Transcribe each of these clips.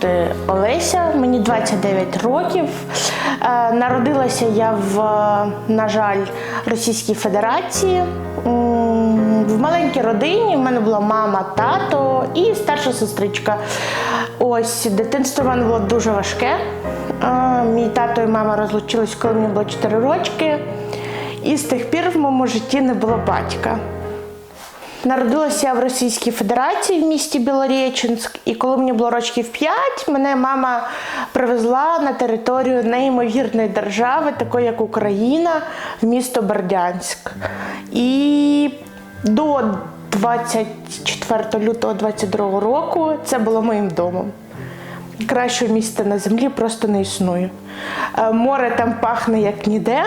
звати Олеся, мені 29 років. Е, Народилася я в, на жаль, Російській Федерації. В маленькій родині в мене була мама, тато і старша сестричка. Ось дитинство в мене було дуже важке. Е, Мій тато і мама розлучились, коли мені було 4 рочки. І з тих пір в моєму житті не було батька. Народилася я в Російській Федерації в місті Білореченськ, і коли мені було років 5, мене мама привезла на територію неймовірної держави, такої як Україна, в місто Бердянськ. І до 24 лютого 22 року це було моїм домом. Кращого місця на землі просто не існує. Е, Море там пахне як ніде.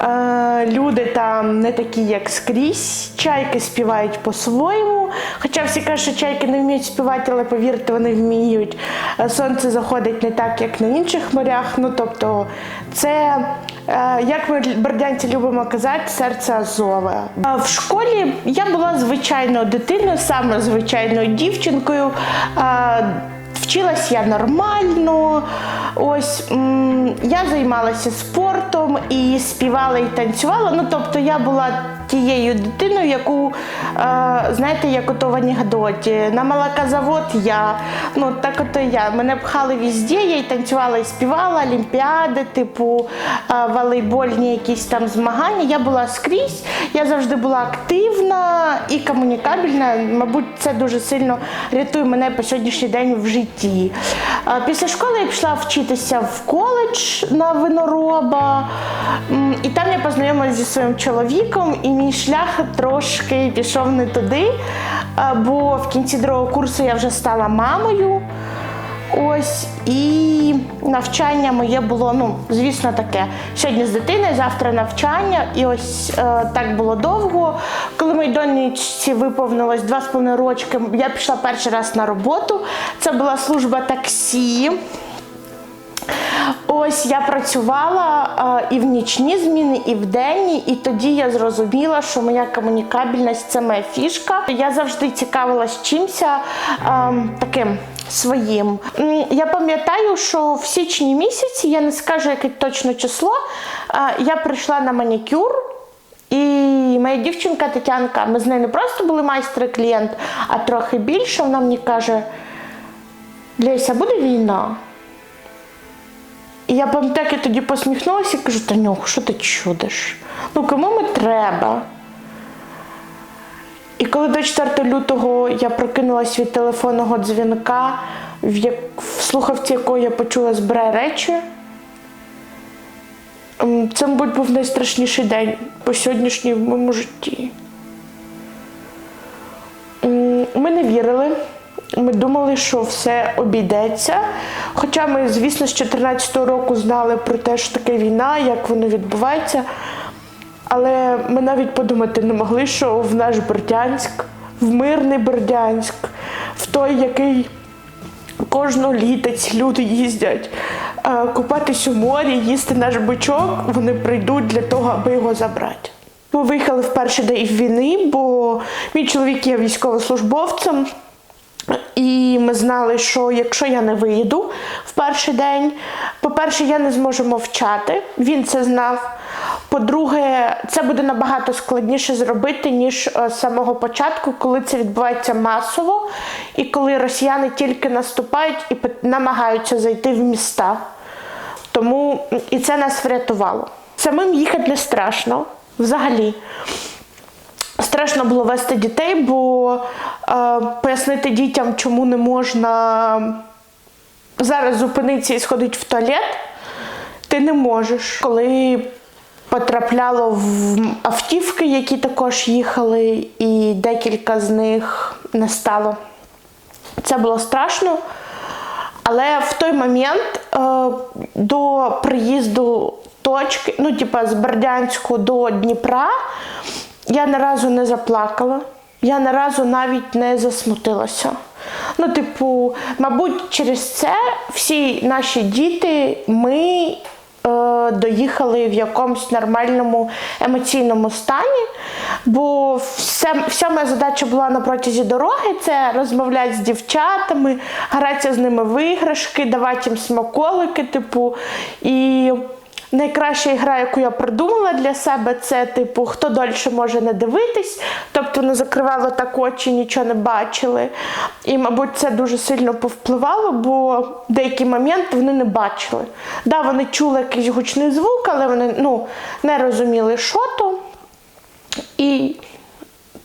Е, Люди там не такі, як скрізь. Чайки співають по-своєму. Хоча всі кажуть, що чайки не вміють співати, але повірте, вони вміють. Е, Сонце заходить не так, як на інших морях. Ну тобто, це, е, як ми бердянці любимо казати, серце Азове. В школі я була звичайною дитиною, саме звичайною дівчинкою. Вчилась я нормально. Ось я займалася спортом і співала і танцювала. Ну тобто я була тією дитиною, яку е, знаєте, як ото в анекдоті. На молокозавод я. Ну так ото я. Мене пхали везде, я і танцювала, і співала, олімпіади, типу волейбольні якісь там змагання. Я була скрізь, я завжди була активна і комунікабельна. Мабуть, це дуже сильно рятує мене по сьогоднішній день в житті. Після школи я пішла вчитися в коледж на винороба, і там я познайомилася зі своїм чоловіком, і мій шлях трошки пішов не туди, бо в кінці другого курсу я вже стала мамою. Ось і навчання моє було, ну, звісно, таке. Сьогодні з дитиною, завтра навчання. І ось е, так було довго. Коли моїй донечці виповнилось два з половиною рочки, я пішла перший раз на роботу. Це була служба таксі. Ось я працювала е, і в нічні зміни, і в денні, і тоді я зрозуміла, що моя комунікабельність це моя фішка. Я завжди цікавилась чимся е, таким своїм. Я пам'ятаю, що в січні місяці, я не скажу яке точно число, я прийшла на манікюр. І моя дівчинка Тетянка, ми з нею не просто були майстер і клієнт, а трохи більше. Вона мені каже: Леся, буде війна? І я пам'ятаю, тоді посміхнулася і кажу, Танюх, що ти чудиш? Ну кому ми треба? І коли до 4 лютого я прокинулася від телефонного дзвінка, в, як, в слухавці якого я почула збирай речі, це, мабуть, був найстрашніший день по сьогоднішній в моєму житті. Ми не вірили. Ми думали, що все обійдеться. Хоча ми, звісно, з 2014 року знали про те, що таке війна, як воно відбувається. Але ми навіть подумати не могли, що в наш Бердянськ, в мирний Бердянськ, в той, який кожного літець люди їздять е, купатись у морі, їсти наш бичок, вони прийдуть для того, аби його забрати. Ми виїхали в перший день війни, бо мій чоловік є військовослужбовцем. І ми знали, що якщо я не виїду в перший день, по-перше, я не зможу мовчати. Він це знав. По-друге, це буде набагато складніше зробити, ніж е, з самого початку, коли це відбувається масово, і коли росіяни тільки наступають і намагаються зайти в міста. Тому і це нас врятувало. Самим їхати не страшно взагалі. Страшно було вести дітей, бо е, пояснити дітям, чому не можна зараз зупинитися і сходити в туалет, ти не можеш. Коли потрапляло в автівки, які також їхали, і декілька з них не стало. Це було страшно. Але в той момент е, до приїзду точки, ну, типа з Бердянську до Дніпра, я ні разу не заплакала, я ні разу навіть не засмутилася. Ну, типу, мабуть, через це всі наші діти, ми доїхали в якомусь нормальному емоційному стані. Бо все, вся моя задача була на протязі дороги це розмовляти з дівчатами, гратися з ними в іграшки, давати їм смаколики, типу. І найкраща ігра, яку я придумала для себе, це типу, хто дольше може не дивитись. Тобто не закривало так очі, нічого не бачили. І, мабуть, це дуже сильно повпливало, бо в деякий момент вони не бачили. Да, вони чули якийсь гучний звук, але вони ну, не розуміли, що то. І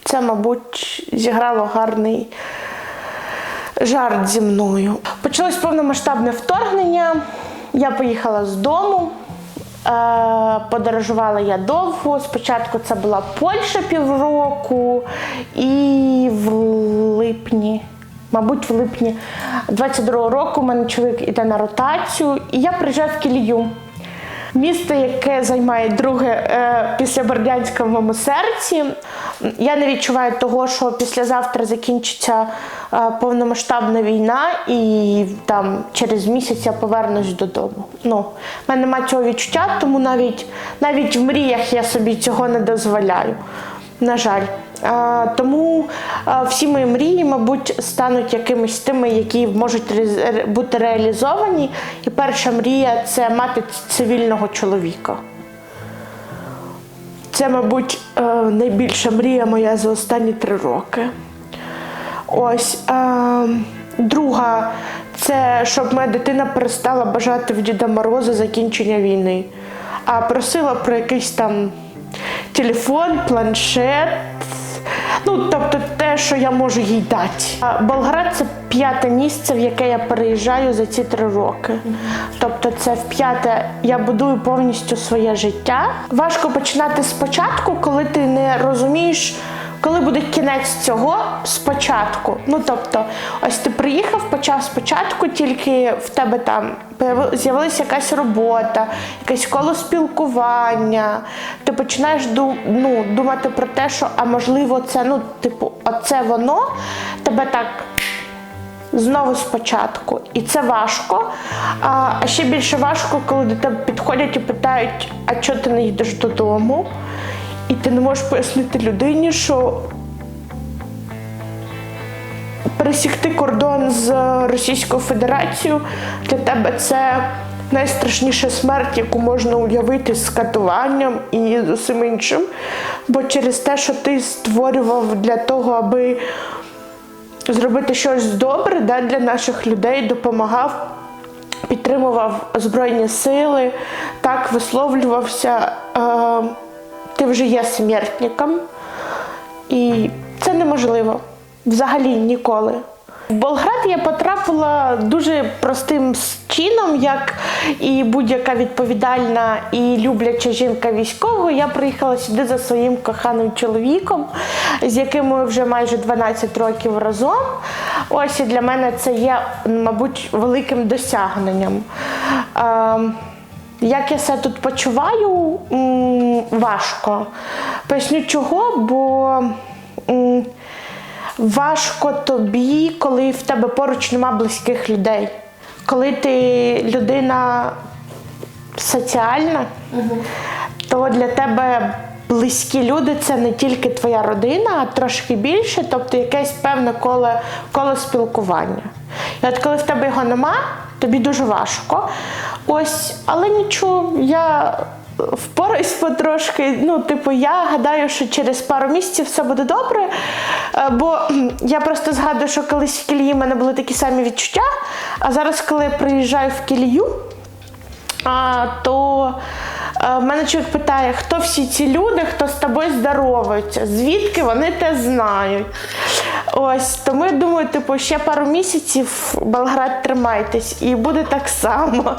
це, мабуть, зіграло гарний жарт зі мною. Почалось повномасштабне вторгнення. Я поїхала з дому. Подорожувала я довго. Спочатку це була Польща півроку, і в липні, мабуть, в липні 22-го року мене чоловік іде на ротацію, і я приїжджаю в Кілію. Місто, яке займає друге е, після Бердянська в моєму серці. Я не відчуваю того, що післязавтра закінчиться е, повномасштабна війна, і там через місяць я повернусь додому. Ну, в мене немає цього відчуття, тому навіть, навіть в мріях я собі цього не дозволяю. На жаль. Тому всі мої мрії, мабуть, стануть якимись тими, які можуть бути реалізовані. І перша мрія це мати цивільного чоловіка. Це, мабуть, е, найбільша мрія моя за останні три роки. Ось. Е, друга, це щоб моя дитина перестала бажати в Діда Мороза закінчення війни, а просила про якийсь там телефон, планшет. Ну, тобто те, що я можу їй дати. Болград це п'яте місце, в яке я переїжджаю за ці три роки. Тобто, це в п'яте я будую повністю своє життя. Важко починати спочатку, коли ти не розумієш. Коли буде кінець цього спочатку. Ну тобто, ось ти приїхав, почав спочатку, тільки в тебе там з'явилася якась робота, якесь коло спілкування. Ти починаєш ну, думати про те, що а можливо, це ну, типу, оце воно тебе так. Знову спочатку. І це важко. А ще більше важко, коли до тебе підходять і питають, а чого ти не йдеш додому? І ти не можеш пояснити людині, що пересікти кордон з Російською Федерацією для тебе це найстрашніша смерть, яку можна уявити з катуванням і з усім іншим. Бо через те, що ти створював для того, аби зробити щось добре да, для наших людей, допомагав, підтримував Збройні сили, так висловлювався. Е, ти вже є смертником, і це неможливо взагалі ніколи. В Болград я потрапила дуже простим чином, як і будь-яка відповідальна і любляча жінка військового. Я приїхала сюди за своїм коханим чоловіком, з яким ми вже майже 12 років разом. Ось і для мене це є, мабуть, великим досягненням. Як я себе тут почуваю, важко. Поясню чого, бо важко тобі, коли в тебе поруч нема близьких людей. Коли ти людина соціальна, то для тебе близькі люди це не тільки твоя родина, а трошки більше, тобто якесь певне коло, коло спілкування. І от коли в тебе його нема, тобі дуже важко. Ось, але нічого, я впораюсь потрошки. Ну, типу, я гадаю, що через пару місяців все буде добре. Е, Бо я просто згадую, що колись в Кілії в мене були такі самі відчуття, а зараз, коли я приїжджаю в Кілію, то е, мене чоловік питає, хто всі ці люди, хто з тобою здороваються, звідки вони те знають. Ось, тому я думаю, типу, ще пару місяців Белград тримайтесь, і буде так само.